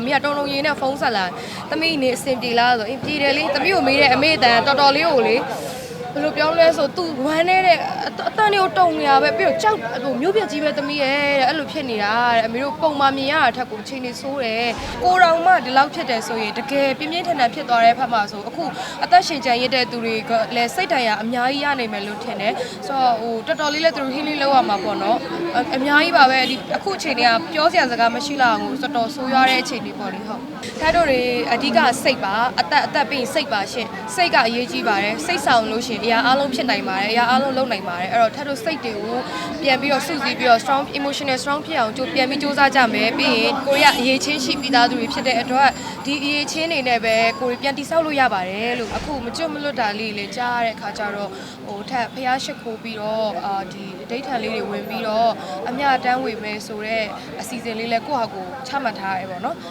အမေကတုံတုံရင်းနဲ့ဖုန်းဆက်လာသမီးနေအဆင်ပြေလားဆိုအင်းပြေတယ်လေသမီးကိုမေးတယ်အမေအတန်တော်တော်လေးကိုလေ ဘယ်လိုပြောလဲဆိုသူဝမ်းနေတဲ့အတအတန်တွေကိုတုံနေရပဲပြီးတော့ကြောက်ဟိုမျိုးပြက်ကြီးပဲသမီးရဲ့တဲ့အဲ့လိုဖြစ်နေတာတဲ့အမေတို့ပုံမှန်မြင်ရတာထက်ကိုချိန်နေဆိုးတယ်ကိုတော်မှဒီလောက်ဖြစ်တယ်ဆိုရင်တကယ်ပြင်းပြင်းထန်ထန်ဖြစ်သွားတဲ့ဖက်မှာဆိုအခုအသက်ရှင်ကြံရတဲ့သူတွေကလည်းစိတ်တန်ရအများကြီးရနိုင်မယ်လို့ထင်တယ်ဆိုတော့ဟိုတော်တော်လေးလည်းသူတို့ healing လုပ်ရမှာပေါ့နော်အအများကြီးပါပဲဒီအခုအချိန်တွေကပြောစရာစကားမရှိလောက်အောင်ကိုတော်တော်ဆိုးရွားတဲ့အချိန်တွေပေါ့လေဟုတ်ထားတို့တွေအဓိကစိတ်ပါအသက်အသက်ပြီးရင်စိတ်ပါရှင်စိတ်ကအရေးကြီးပါတယ်စိတ်ဆောင်လို့ရှရင်အရာအလုံးဖြစ်နိုင်ပါတယ်အရာအလုံးလုပ်နိုင်ပါတယ်အဲ့တော့ထားတို့စိတ်တွေကိုပြန်ပြီးတော့စုစည်းပြီးတော့ strong emotional strong ဖြစ်အောင်ကြိုးပြန်ပြီးစူးစမ်းကြမယ်ပြီးရင်ကိုရီးယားအရေးချင်းရှိပြီးသားသူတွေဖြစ်တဲ့အတွက်ဒီအရေးချင်းတွေနဲ့ပဲကိုရီးပြန်တိဆောက်လို့ရပါတယ်လို့အခုမကြွမလွတ်တာလေးတွေလည်းကြားရတဲ့အခါကျတော့ဟိုထက်ဖျားရှိခိုးပြီးတော့အာဒီဒိဋ္ဌံလေးတွေဝင်ပြီးတော့အမြတန်းဝေမယ်ဆိုတော့အစီအစဉ်လေးလည်းကိုယ့်ဟာကိုယ်ချမှတ်ထားရဲပေါ့နော်